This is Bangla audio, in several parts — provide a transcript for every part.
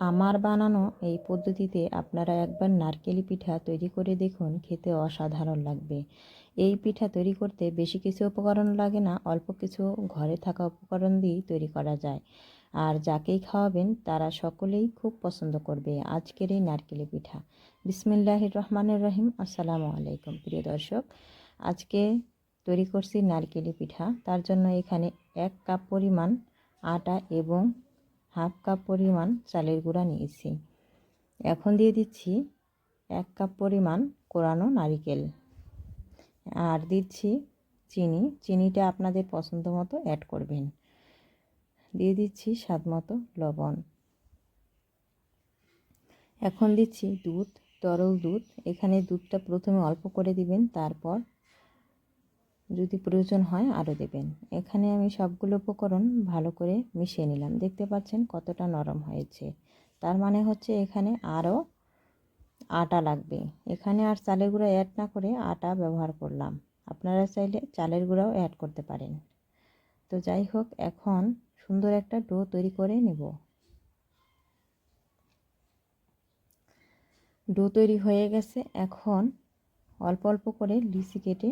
আমার বানানো এই পদ্ধতিতে আপনারা একবার নারকেলি পিঠা তৈরি করে দেখুন, খেতে অসাধারণ লাগবে। এই পিঠা তৈরি করতে বেশি কিছু উপকরণ লাগে না, অল্প কিছু ঘরে থাকা উপকরণ দিয়েই তৈরি করা যায়। আর যাকেই খাওয়াবেন, তারা সকলেই খুব পছন্দ করবে আজকের এই নারকেলি পিঠা। বিসমিল্লাহির রহমানের রহিম, আসসালামু আলাইকুম। প্রিয় দর্শক, আজকে তৈরি করছি নারকেলি পিঠা। তার জন্য এখানে এক কাপ পরিমাণ আটা এবং হাফ কাপ পরিমাণ চালের গুঁড়া নিয়েছি। এখন দিয়ে দিচ্ছি এক কাপ পরিমাণ কোরানো নারিকেল। আর দিচ্ছি চিনি। চিনিটা আপনাদের পছন্দ মতো অ্যাড করবেন। দিয়ে দিচ্ছি স্বাদ মতো লবণ। এখন দিচ্ছি দুধ, তরল দুধ। এখানে দুধটা প্রথমে অল্প করে দিবেন, তারপর যদি প্রয়োজন হয় আরও দেবেন। এখানে আমি সবগুলো উপকরণ ভালো করে মিশিয়ে নিলাম। দেখতে পাচ্ছেন কতটা নরম হয়েছে। তার মানে হচ্ছে এখানে আরও আটা লাগবে। এখানে আর চালের গুঁড়ো অ্যাড না করে আটা ব্যবহার করলাম। আপনারা চাইলে চালের গুঁড়াও অ্যাড করতে পারেন। তো যাই হোক, এখন সুন্দর একটা ডো তৈরি করে নেব। ডো তৈরি হয়ে গেছে। এখন অল্প অল্প করে লিচি কেটে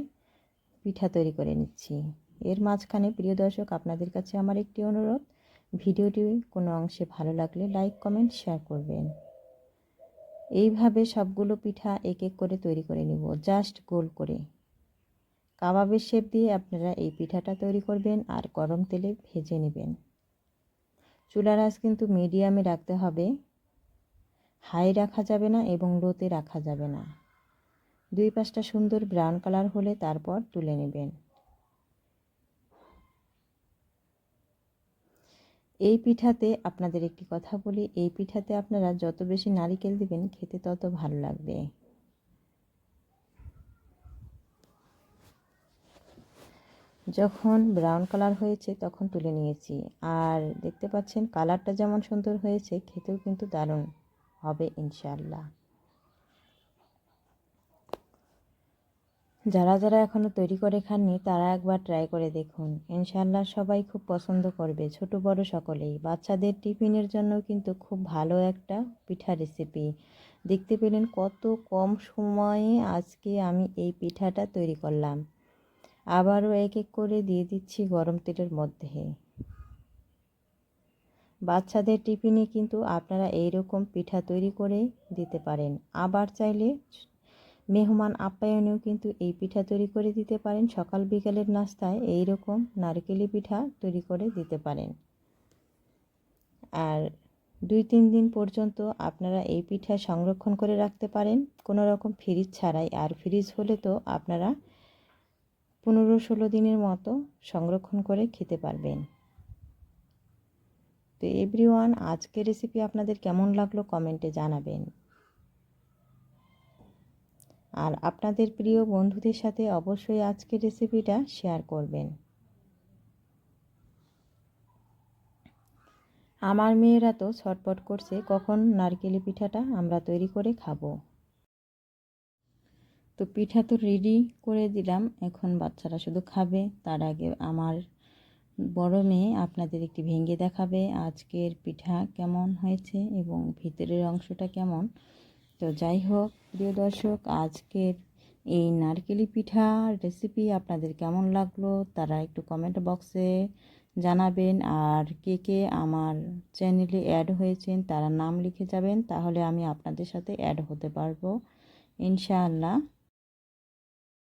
পিঠা তৈরি করে নিচ্ছি। এর মাঝখানে প্রিয় দর্শক, আপনাদের কাছে আমার একটি অনুরোধ। ভিডিওটি কোনো অংশে ভালো লাগলে লাইক, কমেন্ট, শেয়ার করবেন। এইভাবে সবগুলো পিঠা এক এক করে তৈরি করে নিব, জাস্ট গোল করে। কাবাবের শেপ দিয়ে আপনারা এই পিঠাটা তৈরি করবেন আর গরম তেলে ভেজে নেবেন। চুলার আঁচ কিন্তু মিডিয়ামে রাখতে হবে। হাই রাখা যাবে না এবং লোতে রাখা যাবে না। দুই পাঁচটা সুন্দর ব্রাউন কালার হলে তারপর তুলে নেবেন। এই পিঠাতে আপনাদের একটি কথা বলি, এই পিঠাতে আপনারা যত বেশি নারিকেল দিবেন, খেতে তত ভালো লাগবে। যখন ব্রাউন কালার হয়েছে, তখন তুলে নিয়েছি। আর দেখতে পাচ্ছেন কালারটা যেমন সুন্দর হয়েছে, খেতেও কিন্তু দারুণ হবে ইনশাল্লাহ যারা যারা এখনও তৈরি করে খাননি, তারা একবার ট্রাই করে দেখুন। ইনশাল্লাহ সবাই খুব পছন্দ করবে, ছোট বড় সকলেই। বাচ্চাদের টিফিনের জন্য কিন্তু খুব ভালো একটা পিঠা রেসিপি দেখতে পেলেন কত কম সময়ে আজকে আমি এই পিঠাটা তৈরি করলাম। আবারও এক এক করে দিয়ে দিচ্ছি গরম তেলের মধ্যে। বাচ্চাদের টিফিনে কিন্তু আপনারা এইরকম পিঠা তৈরি করে দিতে পারেন। আবার চাইলে মেহমান আপ্যায়নেও কিন্তু এই পিঠা তৈরি করে দিতে পারেন। সকাল বিকালের নাস্তায় এই রকম নারকেলি পিঠা তৈরি করে দিতে পারেন। আর দুই তিন দিন পর্যন্ত আপনারা এই পিঠা সংরক্ষণ করে রাখতে পারেন। কোনো রকম ফ্রিজ ছাড়াই। আর ফ্রিজ হলে তো আপনারা পনেরো ষোলো দিনের মতো সংরক্ষণ করে খেতে পারবেন। তো এভরিওয়ান, আজকের রেসিপি আপনাদের কেমন লাগল কমেন্টে জানাবেন। আর আপনাদের প্রিয় বন্ধুদের সাথে অবশ্যই আজকের রেসিপিটা শেয়ার করবেন। আমার মেয়েরা তো ছটপট করছে, কখন নারকেলি পিঠাটা আমরা তৈরি করে খাব। তো পিঠা তো রেডি করে দিলাম, এখন বাচ্চারা শুধু খাবে। তার আগে আমার বড় মেয়ে আপনাদের একটি ভেঙে দেখাবে আজকের পিঠা কেমন হয়েছে এবং ভিতরের অংশটা কেমন। তো যাই হোক, প্রিয় দর্শক, আজকের এই নারকেলি পিঠা রেসিপি আপনাদের কেমন লাগল তারা একটু কমেন্ট বক্সে জানাবেন। আর কে কে আমার চ্যানেলে অ্যাড হয়েছেন তারা নাম লিখে যাবেন, তাহলে আমি আপনাদের সাথে অ্যাড হতে পারব। ইনশাআল্লাহ।